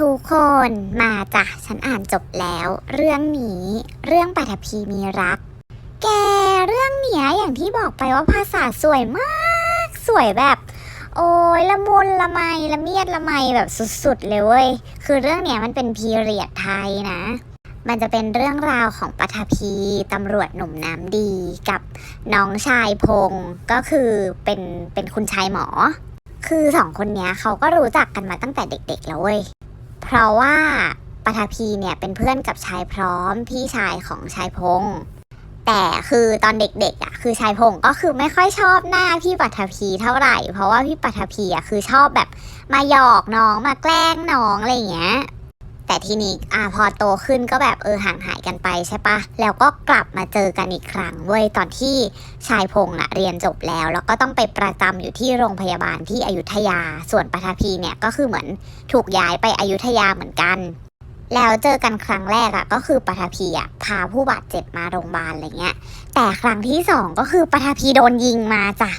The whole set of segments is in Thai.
ทุกคนมาจ้ะฉันอ่านจบแล้ว เรื่องนี้ เรื่องปัทภีมีรัก แกเรื่องเนี้ยอย่างที่บอกไปว่าภาษาสวยมาก สวยแบบ โอ้ยละมุนละไมละเมียดละไมแบบสุดๆเลยเว้ยคือเรื่องเนี้ยมันเป็นพีเรียดไทยนะ มันจะเป็นเรื่องราวของปัทภีตำรวจหนุ่มน้ำดีกับน้องชายพงก็คือเป็นเป็นคุณชายหมอคือสองคนเนี้ยเขาก็รู้จักกันมาตั้งแต่เด็กๆแล้วเว้ย เพราะว่าปฐพีเนี่ยเป็นเพื่อนกับชายพร้อมพี่ชายของชายพงษ์แต่คือตอนเด็กๆอะคือชายพงษ์ก็คือไม่ค่อยชอบหน้าพี่ปัทภีเท่าไหร่ เพราะว่าพี่ปัทภีอะคือชอบแบบมาหยอกน้องมาแกล้งน้องอะไรอย่างเงี้ย แต่ทีนี้อ่าพอโตขึ้นก็แบบเออห่างหายกันไปใช่ปะแล้วก็กลับมาเจอกันอีกครั้งเว้ยตอนที่ชายพงษ์อะเรียนจบแล้ว แล้วก็ต้องไปประจำอยู่ที่โรงพยาบาลที่อยุธยา ส่วนปฐพีเนี่ยก็คือเหมือนถูกย้ายไปอยุธยาเหมือนกัน แล้วเจอกันครั้งแรกอะก็คือปฐพีอะพาผู้บาดเจ็บมาโรงพยาบาลอะไรเงี้ย แต่ครั้งที่สองก็คือปฐพีโดนยิงมาจ้ะ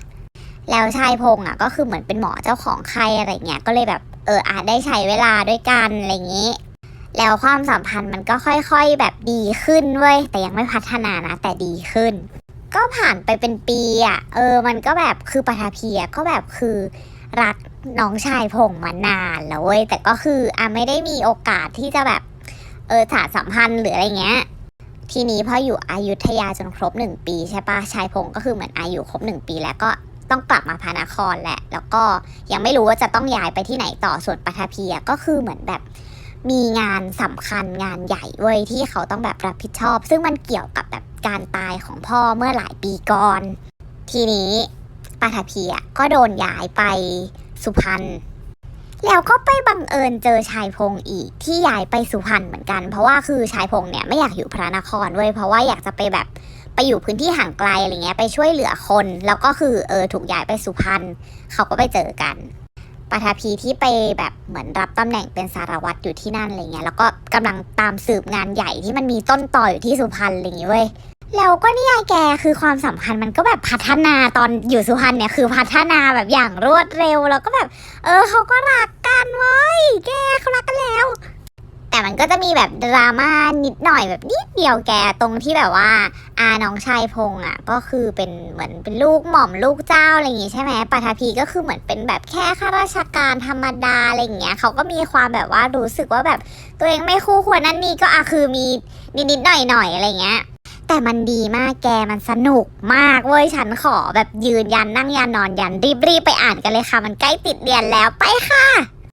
แล้วชายพงษ์อะก็คือเหมือนเป็นหมอเจ้าของไข้อะไรเงี้ยก็เลยแบบเอออาจได้ใช้เวลาด้วยกันอะไรอย่างงี้ แล้วความสัมพันธ์มันก็ค่อยๆแบบดีขึ้นเว้ย แต่ยังไม่พัฒนานะ แต่ดีขึ้น ก็ผ่านไปเป็นปีอะเออ มันก็แบบคือปฐพีอะก็แบบคือรักน้องชายพงษ์มานานแล้วเว้ย แต่ก็คืออะไม่ได้มีโอกาสที่จะแบบ เออสานสัมพันธ์หรืออะไรเงี้ย ทีนี้พออยู่อายุทยาจนครบหนึ่งปีใช่ปะชายพงษ์ก็คือเหมือนอายุครบหนึ่งปีแล้วก็ต้องกลับมาพระนครแหละ แล้วก็ยังไม่รู้ว่าจะต้องย้ายไปที่ไหนต่อส่วนปฐพีก็คือเหมือนแบบ มีงานสำคัญงานใหญ่เว้ยที่เขาต้องแบบรับผิดชอบ ซึ่งมันเกี่ยวกับแบบการตายของพ่อเมื่อหลายปีก่อน ทีนี้ปาฐพีอะก็โดนย้ายไปสุพรรณแล้วก็ไปบังเอิญเจอชายพงอีกที่ย้ายไปสุพรรณเหมือนกัน เพราะว่าคือชายพงเนี่ยไม่อยากอยู่พระนครเว้ยเพราะว่าอยากจะไปแบบไปอยู่พื้นที่ห่างไกลอะไรเงี้ยไปช่วยเหลือคน แล้วก็คือเออถูกย้ายไปสุพรรณเขาก็ไปเจอกัน ปฐพีที่ไปแบบเหมือนรับตำแหน่งเป็นสารวัตรอยู่ที่นั่นอะไรเงี้ยแล้วก็กำลังตามสืบงานใหญ่ที่มันมีต้นต่ออยู่ที่สุพรรณอะไรอย่างเงี้ยเว้ยแล้วก็นี่ไงแกคือความสัมพันธ์มันก็แบบพัฒนาตอนอยู่สุพรรณเนี่ยคือพัฒนาแบบอย่างรวดเร็วแล้วก็แบบ เออเขาก็รักกันเว้ยแกเขารักกันแล้ว แต่มันก็จะมีแบบดราม่านิดหน่อยแบบนิดเดียวแกตรงที่แบบว่าอาน้องชายพงษ์อะ ก็คือเป็นเหมือนเป็นลูกหม่อมลูกเจ้าอะไรอย่างงี้ใช่ไหมปฐพีก็คือเหมือนเป็นแบบแค่ข้าราชการธรรมดาอะไรอย่างเงี้ยเขาก็มีความแบบว่ารู้สึกว่าแบบตัวเองไม่คู่ควรนั่นนี่ก็อะคือมีนิดๆหน่อยๆอะไรเงี้ยแต่มันดีมากแกมันสนุกมากเว้ยฉันขอแบบยืนยันนั่งยันนอนยันรีบๆไปอ่านกันเลยค่ะ มันใกล้ติดเรียนแล้วไปค่ะ